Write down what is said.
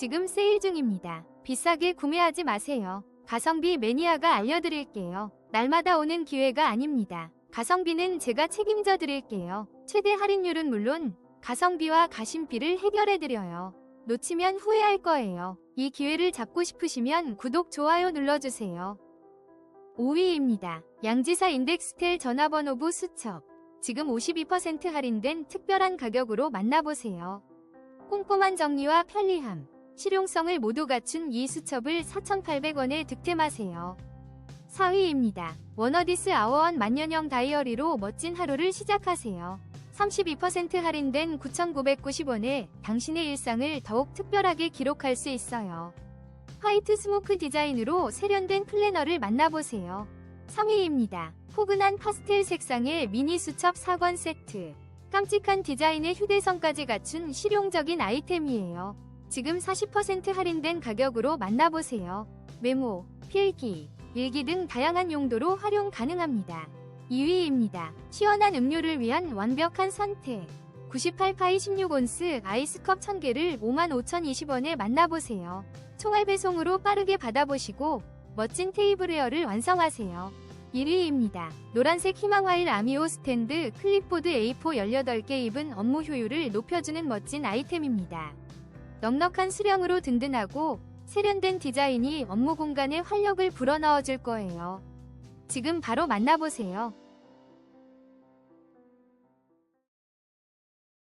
지금 세일 중입니다. 비싸게 구매하지 마세요. 가성비 매니아가 알려드릴게요. 날마다 오는 기회가 아닙니다. 가성비는 제가 책임져 드릴게요. 최대 할인율은 물론 가성비와 가심비를 해결해 드려요. 놓치면 후회할 거예요. 이 기회를 잡고 싶으시면 구독, 좋아요 눌러주세요. 5위입니다. 양지사 인덱스 텔 전화번호부 수첩. 지금 52% 할인된 특별한 가격으로 만나보세요. 꼼꼼한 정리와 편리함, 실용성을 모두 갖춘 이 수첩을 4,800원에 득템하세요. 4위입니다. 워너디스 아워원 만년형 다이어리로 멋진 하루를 시작하세요. 32% 할인된 9,990원에 당신의 일상을 더욱 특별하게 기록할 수 있어요. 화이트 스모크 디자인으로 세련된 플래너를 만나보세요. 3위입니다. 포근한 파스텔 색상의 미니 수첩 4권 세트. 깜찍한 디자인의 휴대성까지 갖춘 실용적인 아이템이에요. 지금 40% 할인된 가격으로 만나보세요. 메모, 필기, 일기 등 다양한 용도로 활용 가능합니다. 2위입니다. 시원한 음료를 위한 완벽한 선택. 98파이 16온스 아이스컵 1000개를 55,020원에 만나보세요. 총알 배송으로 빠르게 받아보시고 멋진 테이블웨어를 완성하세요. 1위입니다. 노란색 희망화일 아미오 스탠드 클립보드 A4 18개 입은 업무 효율을 높여주는 멋진 아이템입니다. 넉넉한 수량으로 든든하고 세련된 디자인이 업무 공간에 활력을 불어넣어줄 거예요. 지금 바로 만나보세요.